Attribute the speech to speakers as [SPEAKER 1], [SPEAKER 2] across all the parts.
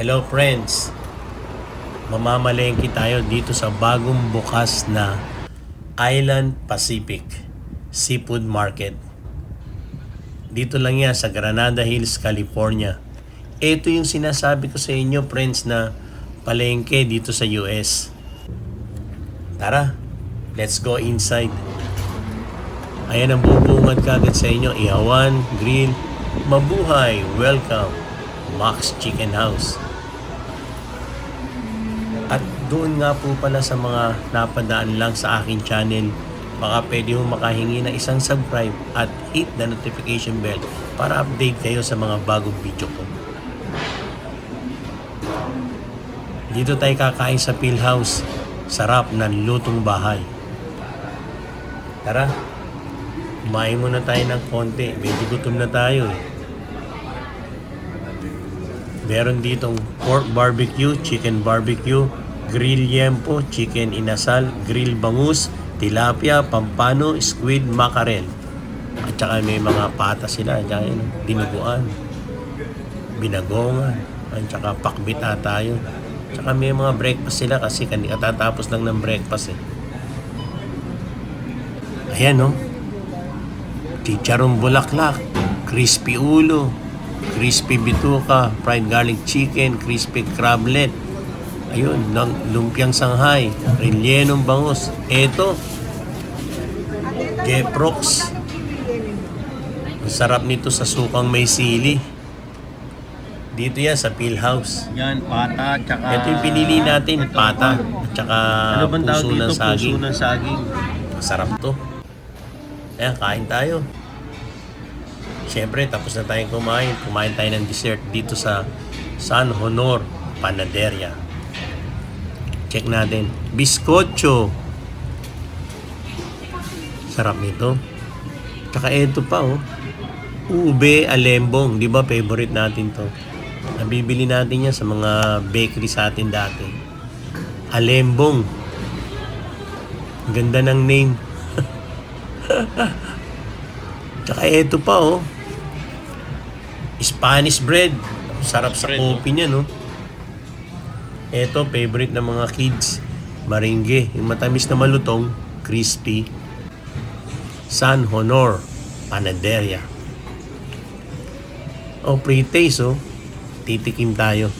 [SPEAKER 1] Hello friends! Mamamalengke tayo dito sa bagong bukas na Island Pacific Seafood Market. Dito lang yan sa Granada Hills, California. Ito yung sinasabi ko sa inyo friends na palengke dito sa US. Tara, let's go inside. Ayan ang bubungad kagad sa inyo. Ihawan, grill, mabuhay, welcome. Max Chicken House. Doon nga po pala sa mga napadaan lang sa aking channel, baka pwede mo makahingi ng isang subscribe at hit the notification bell para update kayo sa mga bagong video ko. Dito tayo kakain sa Phil House. Sarap ng lutong bahay. Tara, kumain muna tayo ng konti. Medyo gutom na tayo eh. Meron ditong pork barbecue, chicken barbecue, grill yempo, chicken inasal, grill bangus, tilapia, pampano, squid, mackerel. At saka may mga pata sila, yun, dinuguan, binagongan, at saka pakbit ata yun. Tsaka may mga breakfast sila kasi kanina katatapos lang ng breakfast eh. Ayan no. Chicharong bulaklak, crispy ulo, crispy bituka, fried garlic chicken, crispy crablet. Ayun, ng lumpiang Shanghai, rellenong bangus. Eto, Geprox. Ang sarap nito sa sukang may sili. Dito yan sa Phil House.
[SPEAKER 2] Yan, pata, tsaka...
[SPEAKER 1] Ito yung pinili natin, pata, at saka
[SPEAKER 2] Ano
[SPEAKER 1] puso
[SPEAKER 2] dito?
[SPEAKER 1] ng saging.
[SPEAKER 2] Puso ng saging.
[SPEAKER 1] Masarap to. Ayan, kain tayo. Siyempre, tapos na tayong kumain. Kumain tayo ng dessert dito sa San Honor Panaderia. Check natin. Biscocho. Sarap nito. Tsaka ito pa, oh. Ube alembong. Di ba favorite natin to? Nabibili natin yan sa mga bakery sa atin dati. Alembong. Ganda ng name. Tsaka ito pa oh. Spanish bread. Sarap sa
[SPEAKER 2] Bread, oh.
[SPEAKER 1] coffee niya no. Ito favorite ng mga kids. Maringge. Yung matamis na malutong. Crispy. San Honor. Panaderia. Oh, pre-taste oh. Titikim tayo.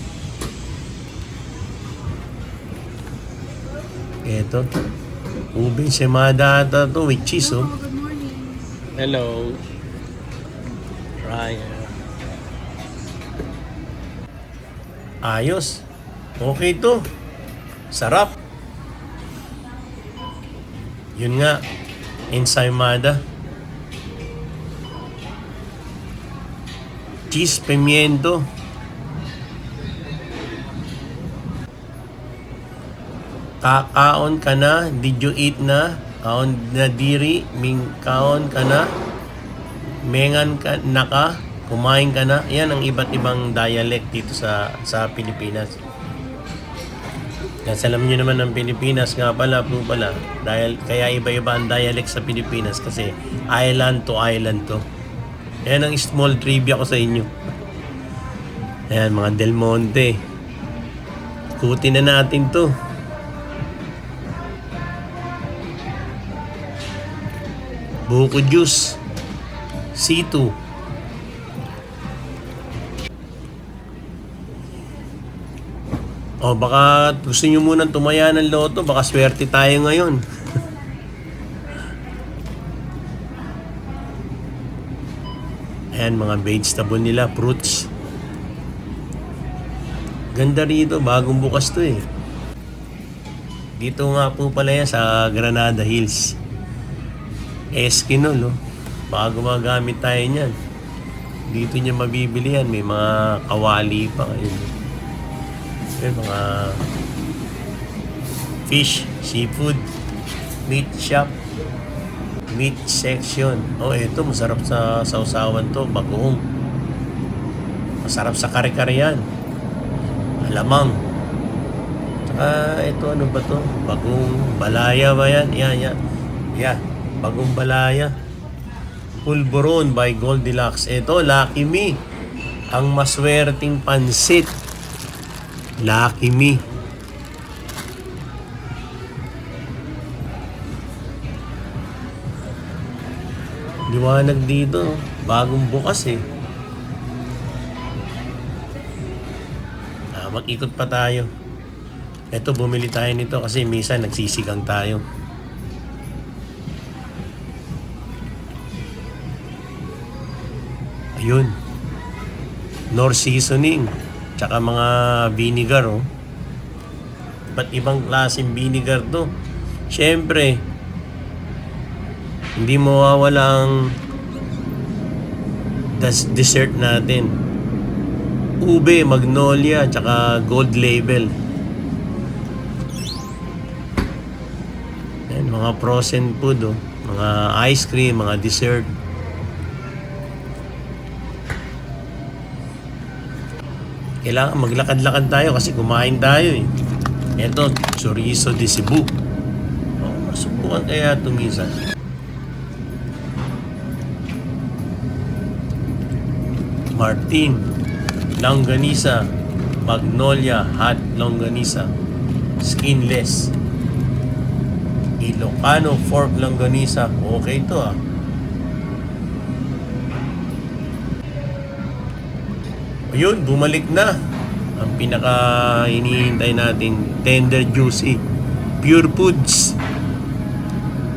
[SPEAKER 1] Ito. Ube semada ata to with cheese oh. Hello. Ryan. Ayos. Okay to. Sarap. Yun nga. Ensaymada. Cheese pimiento. Kakaon ka na? Did you eat na? Kaon na diri? Ming kaon ka na? Mengan ka na ka? Kumain ka na? Yan ang iba't ibang dialect dito sa sa Pilipinas. Kasi alam niyo naman ng Pilipinas nga pala po pala dahil kaya iba-iba ang dialect sa Pilipinas kasi island to island to. Yan ang small trivia ko sa inyo. Ayan mga Del Monte. Kutin na natin to. Buko juice. C2. O baka gusto nyo munang tumaya ng loto, baka swerte tayo ngayon. Ayan, mga vegetable nila, fruits. Ganda rito, bagong bukas to eh. Dito nga po pala yan sa Granada Hills. Eskinol, no? Baka gumagamit tayo niyan. Dito niya mabibili yan. May mga kawali pa ngayon. May mga fish, seafood, meat shop, meat section. Oh, ito masarap sa sausawan to, bagoong. Masarap sa kare-kare yan. Alamang. Tsaka ito ano ba to? Bagong balaya ba yan? Yan, yan. Yan. Bagong balaya. Pulburon by Goldilocks. Ito, Lucky Me. Ang maswerting pansit. Lucky me. Liwanag dito. Bagong bukas eh. Ah, mag-ikot pa tayo. Ito, bumili tayo nito kasi minsan nagsisigang tayo. Ayun. Nor seasoning. Tsaka mga vinegar, oh. Ba't ibang klaseng vinegar to? Siyempre, hindi mawawala ang dessert natin. Ube, magnolia, tsaka gold label. Ayan, mga frozen food, oh. Mga ice cream, mga dessert. Kailangan maglakad-lakad tayo kasi kumain tayo eh. Ito, chorizo de Cebu. Oh, masubukan kaya ito minsan. Martin, Longganisa, Magnolia Hot Longganisa, Skinless, Ilocano Fork Longganisa, okay to ah. Ayun, bumalik na. Ang pinaka hinihintay natin, tender juicy. Pure Foods.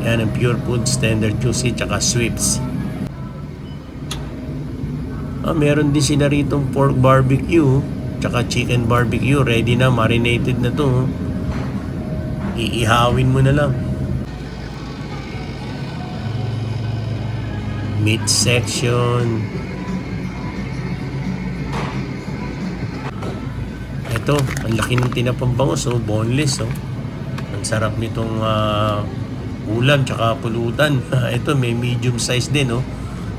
[SPEAKER 1] Yan ang Pure Foods, tender juicy, tsaka sweeps. Ah, meron din sila rito pork barbecue, tsaka chicken barbecue. Ready na, marinated na to. Iihawin mo na lang. Meat section. Ito, ang laki ng tinapang bangus, oh, boneless, oh. Ang sarap nitong ah, ulam tsaka pulutan. Ito, may medium size din, oh.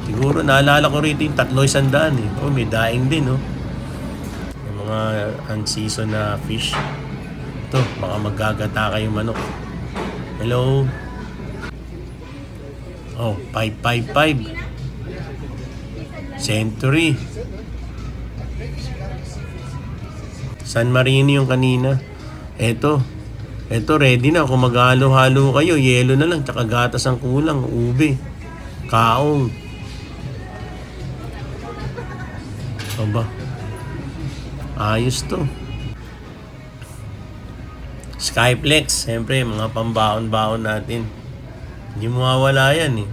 [SPEAKER 1] Siguro naalala ko rito yung tatlo isang daan, eh. Oh, may daing din, oh. Yung mga unseasoned na fish. Ito, baka maggagata kayong manok. Hello? Oh, 555. Century. San Marino yung kanina. Eto. Eto, ready na. Kung maghalo-halo kayo, yelo na lang. Tsaka gatas ang kulang. Ube. Kaong. Aba. Ayos to. Skyplex. Siyempre, mga pambaon-baon natin. Hindi mawawala yan eh.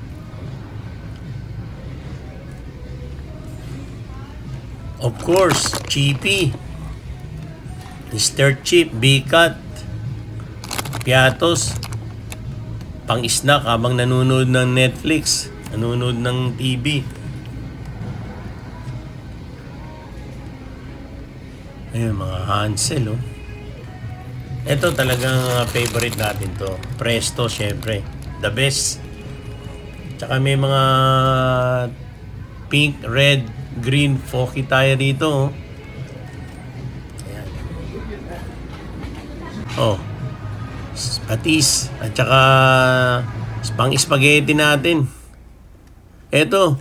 [SPEAKER 1] Of course, cheapy. Mr. Chip, Bikat, Piatos, pang snack habang nanonood ng Netflix, nanonood ng TV. Ayun, mga Hansel, oh. Ito talagang uh, favorite natin to. Presto, syempre. The best. Tsaka may mga pink, red, green, foky tayo dito, oh. Oh. Patis. At saka pang spaghetti natin. Eto.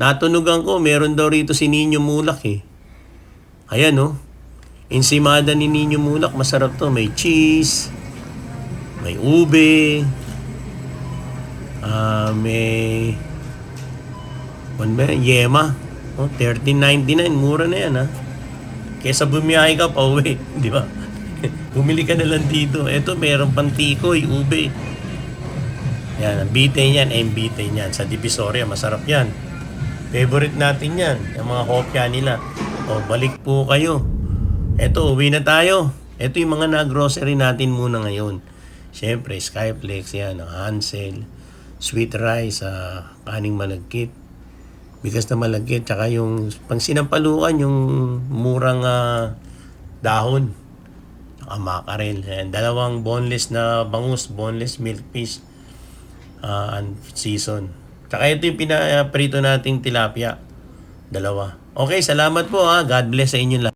[SPEAKER 1] Natunugan ko, meron daw rito si Nino Mulak eh. Ayan oh. Ensimada ni Nino Mulak, masarap to. May cheese, may ube, ah may ano ba? Yema. Oh, 13.99. Mura na yan ha. Kesa bumiyahe ka pa uwi. Di ba? Bumili ka na lang dito. Ito, meron pang tikoy, ube. Yan, ang bitay niyan, eh, ang bitay niyan. Sa Divisoria, masarap yan. Favorite natin yan. Yung mga kopya nila. O, balik po kayo. Eto, uwi na tayo. Ito yung mga na-grocery natin muna ngayon. Siyempre, Skyflex yan, ang Hansel, sweet rice, ah, kaning malagkit, bigas na malagkit, tsaka yung pang sinampalukan, yung murang ah, dahon, tsaka makarel. Ayan, dalawang boneless na bangus, boneless milk fish, ah, and season. Tsaka ito yung pinaprito nating tilapia. Dalawa. Okay, salamat po ha. God bless sa inyo lahat.